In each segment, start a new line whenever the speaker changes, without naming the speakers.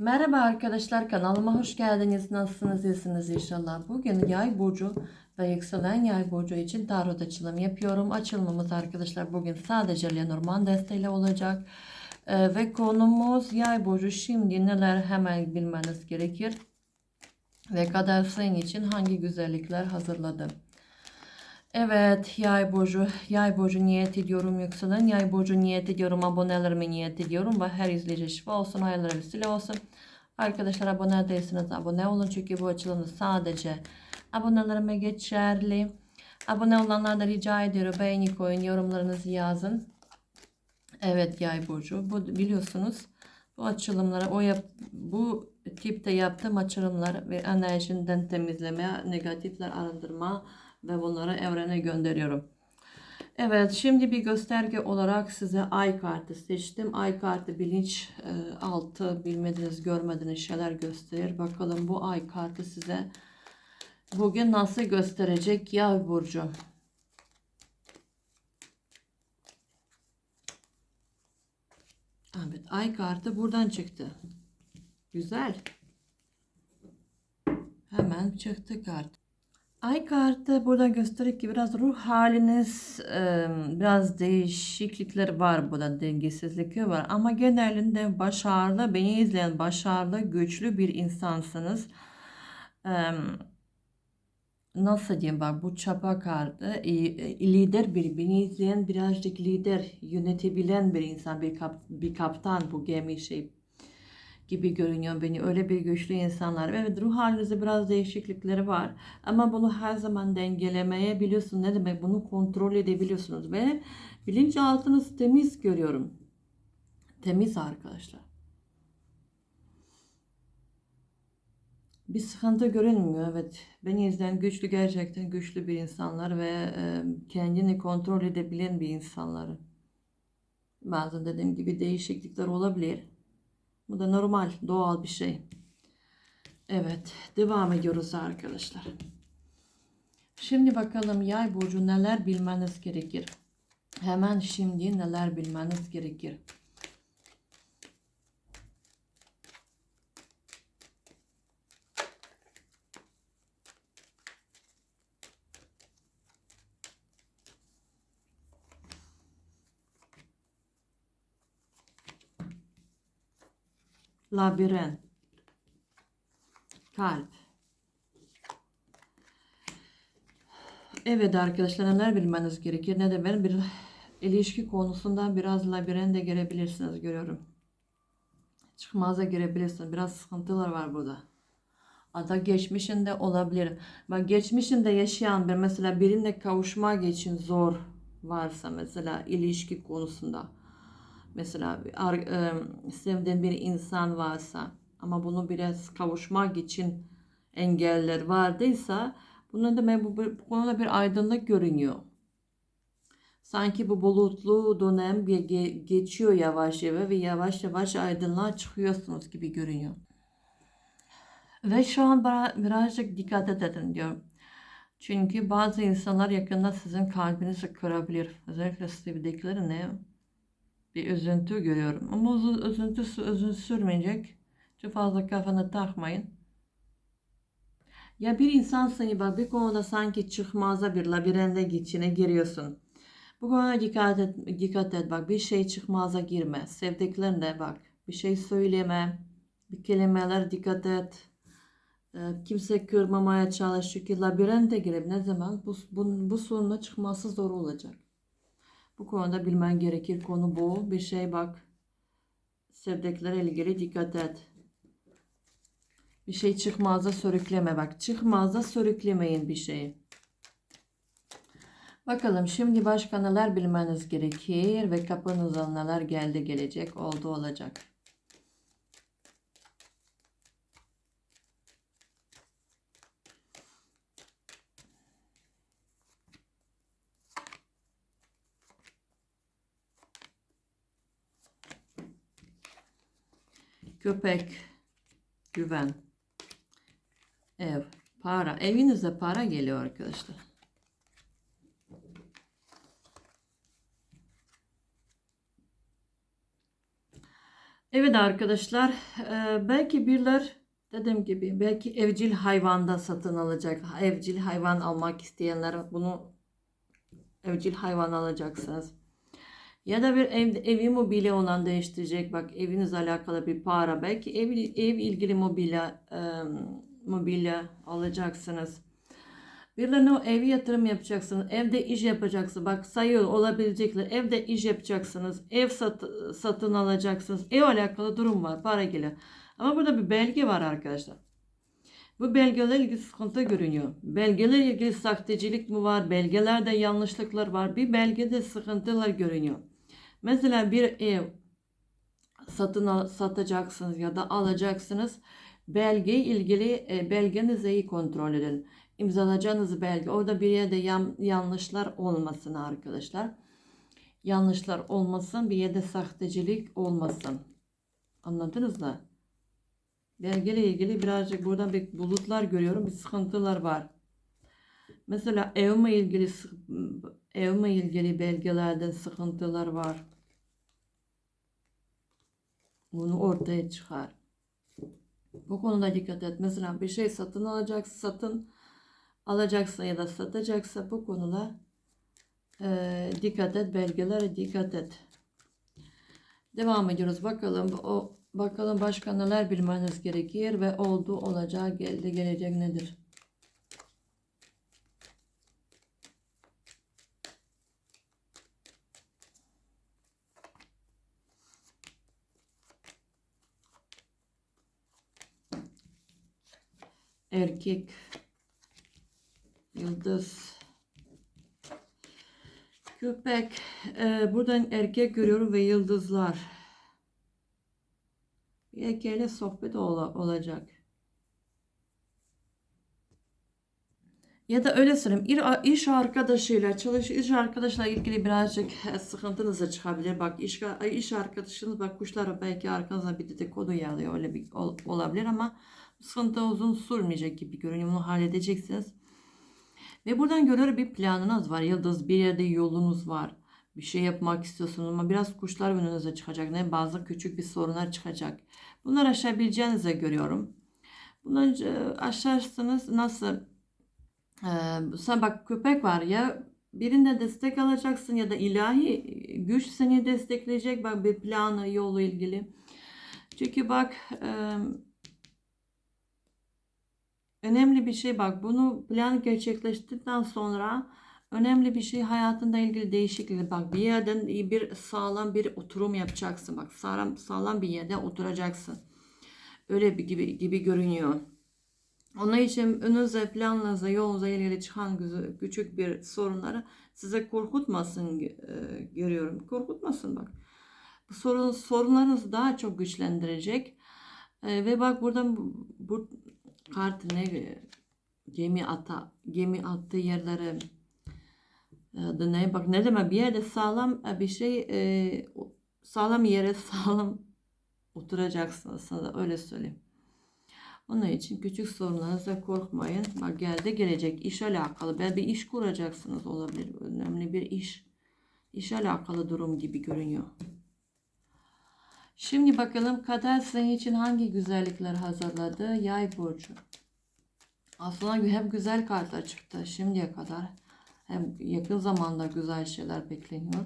Merhaba arkadaşlar kanalıma hoş geldiniz. Nasılsınız? İyisiniz inşallah. Bugün yay burcu ve yükselen yay burcu için tarot açılım yapıyorum. Açılımımız arkadaşlar bugün sadece Lenormand desteğiyle olacak. Ee, ve konumuz yay burcu şimdi neler hemen bilmeniz gerekir. Ve kader sayın için hangi güzellikler hazırladım. Evet yay burcu, yay burcu niyet ediyorum yükselen, yay burcu niyet ediyorum, abonelerime niyet ediyorum ve her izleyici şifa olsun, hayırlar vesile olsun. Arkadaşlar abone değilseniz abone olun çünkü bu açılımı sadece abonelerime geçerli. Abone olanlar da rica ediyorum beğeni koyun, yorumlarınızı yazın. Evet yay burcu, bu biliyorsunuz bu açılımlara o yap, bu tipte yaptığım açılımlar ve enerjinden temizleme, negatifler arındırma ve bunları evrene gönderiyorum. Evet şimdi bir gösterge olarak size ay kartı seçtim. Ay kartı bilinç e, altı bilmediğiniz görmediğiniz şeyler gösterir. Bakalım bu ay kartı size bugün nasıl gösterecek yay burcu. Evet ay kartı buradan çıktı. Güzel. Hemen çıktı kart. Ay kartı burada gösterir ki biraz ruh haliniz biraz değişiklikler var burada dengesizlikler var ama genelinde başarılı beni izleyen başarılı güçlü bir insansınız. Nasıl diyeyim bak bu çapa kartı lider bir beni izleyen birazcık lider yönetebilen bir insan bir, kap, bir kaptan bu gemi şey gibi görünüyor beni. Öyle bir güçlü insanlar. Evet ruh halinizde biraz değişiklikleri var. Ama bunu her zaman dengelemeye biliyorsun. Ne demek? Bunu kontrol edebiliyorsunuz. Ve bilinçaltınız temiz görüyorum. Temiz arkadaşlar. Bir sıkıntı görünmüyor. Evet. Beni izleyen güçlü gerçekten güçlü bir insanlar ve e, kendini kontrol edebilen bir insanlar. Bazen dediğim gibi değişiklikler olabilir. Bu da normal, doğal bir şey. Evet, devam ediyoruz arkadaşlar. Şimdi bakalım yay burcu neler bilmeniz gerekir. Hemen şimdi neler bilmeniz gerekir. Labirent. Kalp. Evet arkadaşlar neler bilmeniz gerekir ne de ben bir ilişki konusundan biraz labirente girebilirsiniz görüyorum. Çıkmaza girebilirsiniz. Biraz sıkıntılar var burada. Hatta geçmişinde olabilir. Bak geçmişinde yaşayan bir mesela birine kavuşmak için zor varsa mesela ilişki konusunda Mesela sevdiğin bir insan varsa ama bunu biraz kavuşmak için engeller vardıysa bunun demek bu, bu konuda bir aydınlık görünüyor. Sanki bu bulutlu dönem geçiyor yavaş yavaş ve yavaş yavaş aydınlığa çıkıyorsunuz gibi görünüyor. Ve şu an birazcık dikkat edin diyor. Çünkü bazı insanlar yakında sizin kalbinizi kırabilir. Özellikle sevdikleri ne? Bir üzüntü görüyorum. Ama uzun, üzüntü uzun sürmeyecek. Çok fazla kafana takmayın. Ya bir insan seni bak bir konuda sanki çıkmaza bir labirente içine giriyorsun. Bu konuda dikkat et, dikkat et bak bir şey çıkmaza girme. Sevdiklerine bak bir şey söyleme. Bir kelimeler dikkat et. Ee, kimse kırmamaya çalış çünkü labirente girip ne zaman bu, bu, bu sorunla çıkması zor olacak. Bu konuda bilmen gerekir konu bu. Bir şey bak. Sevdiklere ilgili dikkat et. Bir şey çıkmazda sürükleme bak. Çıkmazda sürüklemeyin bir şeyi. Bakalım şimdi başka neler bilmeniz gerekir ve kapınıza neler geldi gelecek oldu olacak. Köpek, güven, ev, para. Evinize para geliyor arkadaşlar. Evet arkadaşlar, e, belki birler dediğim gibi belki evcil hayvanda satın alacak. Evcil hayvan almak isteyenler bunu evcil hayvan alacaksınız. Ya da bir ev, evi mobilya olan değiştirecek. Bak evinizle alakalı bir para. Belki ev, ev ilgili mobilya, e, mobilya alacaksınız. Birilerine o evi yatırım yapacaksınız. Evde iş yapacaksınız. Bak sayıyor olabilecekler. Evde iş yapacaksınız. Ev sat, satın alacaksınız. Ev alakalı durum var. Para geliyor. Ama burada bir belge var arkadaşlar. Bu belgelerle ilgili sıkıntı görünüyor. Belgelerle ilgili sahtecilik mi var? Belgelerde yanlışlıklar var. Bir belgede sıkıntılar görünüyor. Mesela bir ev satın al, satacaksınız ya da alacaksınız. Belge ilgili e, belgenizi iyi kontrol edin. İmzalayacağınız belge orada bir yerde yan, yanlışlar olmasın arkadaşlar. Yanlışlar olmasın bir yerde sahtecilik olmasın. Anladınız mı? Belgeyle ilgili birazcık buradan bir bulutlar görüyorum. Bir sıkıntılar var. Mesela evle ilgili evle ilgili belgelerde sıkıntılar var. Bunu ortaya çıkar. Bu konuda dikkat et. Mesela bir şey satın alacaksın, satın alacaksa ya da satacaksa bu konuda e, dikkat et, belgelere dikkat et. Devam ediyoruz. Bakalım o bakalım başka neler bilmeniz gerekir ve oldu olacağı geldi gelecek nedir? Erkek. Yıldız. Köpek. E, buradan erkek görüyorum ve yıldızlar. Erkeğiyle sohbet ol olacak. Ya da öyle söyleyeyim iş arkadaşıyla çalış iş arkadaşla ilgili birazcık sıkıntınız çıkabilir. Bak iş, iş arkadaşınız bak kuşlar belki arkanızda bir dedikodu yağıyor öyle bir olabilir ama sıkıntı uzun sürmeyecek gibi görünüyor bunu halledeceksiniz ve buradan göre bir planınız var. Yıldız bir yerde yolunuz var. Bir şey yapmak istiyorsunuz ama biraz kuşlar önünüze çıkacak. Ne bazı küçük bir sorunlar çıkacak. Bunları aşabileceğinize görüyorum. Bunları aşarsınız nasıl? Ee, sen bak köpek var ya birinde destek alacaksın ya da ilahi güç seni destekleyecek bak bir planı yolu ilgili. Çünkü bak e, Önemli bir şey bak bunu plan gerçekleştirdikten sonra önemli bir şey hayatında ilgili değişiklik. Bak bir yerden bir sağlam bir oturum yapacaksın. Bak sağlam sağlam bir yerde oturacaksın. Öyle bir gibi gibi görünüyor. Onun için önünüze, planlarınıza, yolunuza ilgili çıkan küçük bir sorunları size korkutmasın e, görüyorum. Korkutmasın bak. Bu sorun, sorunlarınızı daha çok güçlendirecek. E, ve bak buradan bu, kart ne gemi ata gemi attığı yerlere adı ne bak ne demek bir yerde sağlam e, bir şey e, sağlam yere sağlam oturacaksınız sana öyle söyleyeyim. Onun için küçük sorunlarınıza korkmayın. Bak geldi gelecek iş alakalı. Ben bir iş kuracaksınız olabilir. Önemli bir iş. İş alakalı durum gibi görünüyor. Şimdi bakalım kader senin için hangi güzellikler hazırladı? Yay burcu. Aslında hep güzel kartlar çıktı şimdiye kadar. Hem yakın zamanda güzel şeyler bekleniyor.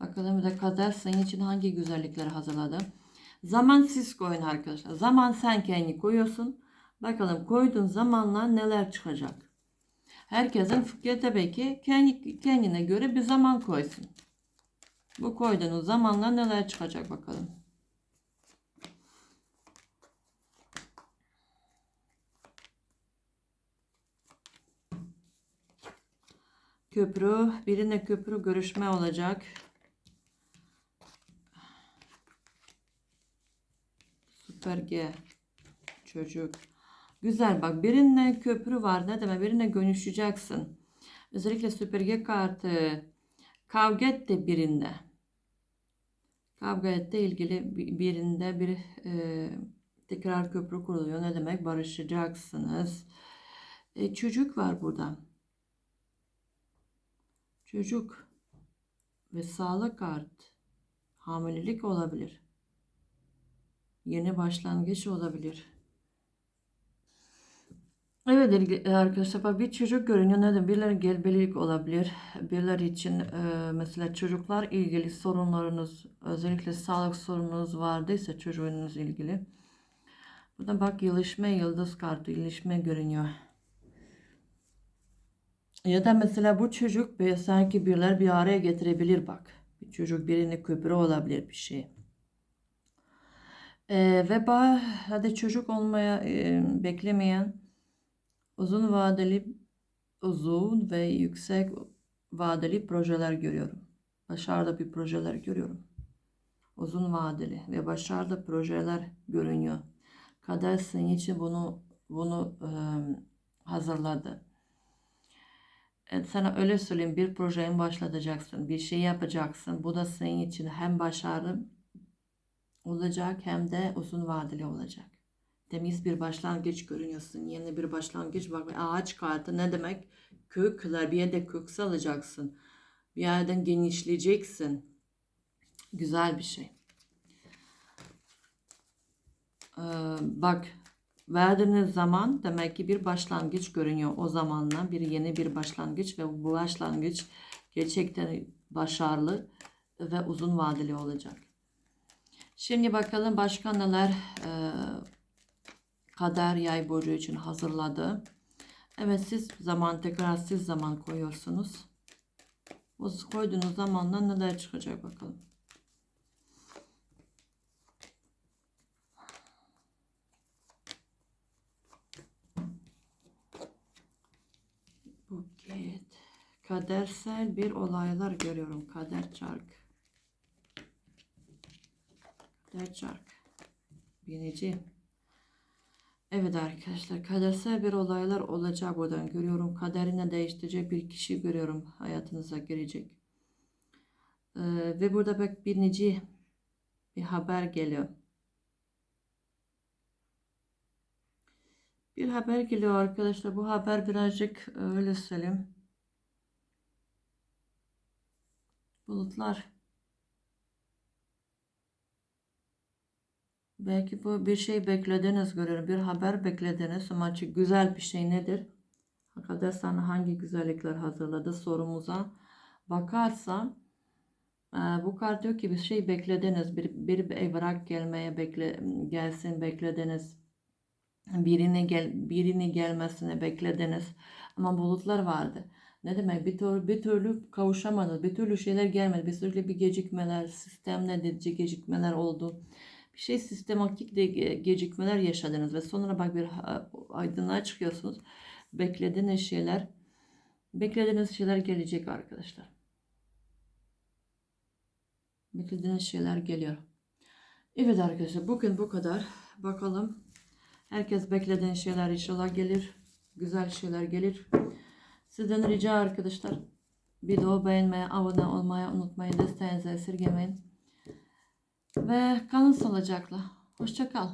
Bakalım bir de kader senin için hangi güzellikler hazırladı? Zaman siz koyun arkadaşlar. Zaman sen kendi koyuyorsun. Bakalım koyduğun zamanla neler çıkacak. Herkesin fikri tabii ki kendi, kendine göre bir zaman koysun. Bu koyduğunuz zamanla neler çıkacak bakalım. Köprü. Birine köprü görüşme olacak. Süper G. Çocuk. Güzel bak birine köprü var ne demek birine görüşeceksin. Özellikle süper G kartı. Kavga et de birinde. Kavga et de ilgili birinde bir e, tekrar köprü kuruluyor. Ne demek? Barışacaksınız. E, çocuk var burada. Çocuk ve sağlık kart hamilelik olabilir. Yeni başlangıç olabilir. Evet ilgi- arkadaşlar bir çocuk görünüyor. Neden? Birileri gelebelik olabilir. Birileri için e, mesela çocuklar ilgili sorunlarınız özellikle sağlık sorununuz vardıysa çocuğunuz ilgili. Burada bak yılışma yıldız kartı yılışma görünüyor. Ya da mesela bu çocuk bir, sanki biriler bir araya getirebilir bak. Bir çocuk birini köprü olabilir bir şey. Ee, ve ba hadi çocuk olmaya e, beklemeyen uzun vadeli uzun ve yüksek vadeli projeler görüyorum. Başarılı bir projeler görüyorum. Uzun vadeli ve başarılı projeler görünüyor. Kader senin için bunu bunu e, hazırladı. Evet, sana öyle söyleyeyim bir projeye başlatacaksın, bir şey yapacaksın. Bu da senin için hem başarı olacak hem de uzun vadeli olacak. Temiz bir başlangıç görünüyorsun. Yeni bir başlangıç bak ağaç kartı ne demek? Kökler bir yerde kök salacaksın. Bir yerden genişleyeceksin. Güzel bir şey. Ee, bak verdiğiniz zaman demek ki bir başlangıç görünüyor. O zamanla bir yeni bir başlangıç ve bu başlangıç gerçekten başarılı ve uzun vadeli olacak. Şimdi bakalım başka neler e, kader yay burcu için hazırladı. Evet siz zaman tekrar siz zaman koyuyorsunuz. Bu koyduğunuz zamandan neler çıkacak bakalım. Kadersel bir olaylar görüyorum. Kader çark. Kader çark. Binici. Evet arkadaşlar kadersel bir olaylar olacak buradan görüyorum. Kaderini değiştirecek bir kişi görüyorum. Hayatınıza girecek. Ee, ve burada bak binici bir haber geliyor. Bir haber geliyor arkadaşlar. Bu haber birazcık e, öyle söyleyeyim. Bulutlar. Belki bu bir şey beklediniz görüyorum. Bir haber beklediniz ama güzel bir şey nedir? Hakikaten sana hangi güzellikler hazırladı sorumuza bakarsam e, bu kart diyor ki bir şey beklediniz. Bir, bir evrak gelmeye bekle, gelsin beklediniz birini gel birini gelmesini beklediniz ama bulutlar vardı. Ne demek bir türlü bir türlü kavuşamadınız. Bir türlü şeyler gelmedi. Bir türlü bir gecikmeler, sistemle de gecikmeler oldu. Bir şey sistematik de gecikmeler yaşadınız ve sonra bak bir aydınlığa çıkıyorsunuz. Beklediğiniz şeyler beklediğiniz şeyler gelecek arkadaşlar. Beklediğiniz şeyler geliyor. Evet arkadaşlar bugün bu kadar. Bakalım Herkes beklediğin şeyler inşallah gelir. Güzel şeyler gelir. Sizden rica arkadaşlar. Video beğenmeye, abone olmayı unutmayın. Desteğinizi esirgemeyin. Ve kalın sağlıcakla. Hoşçakal.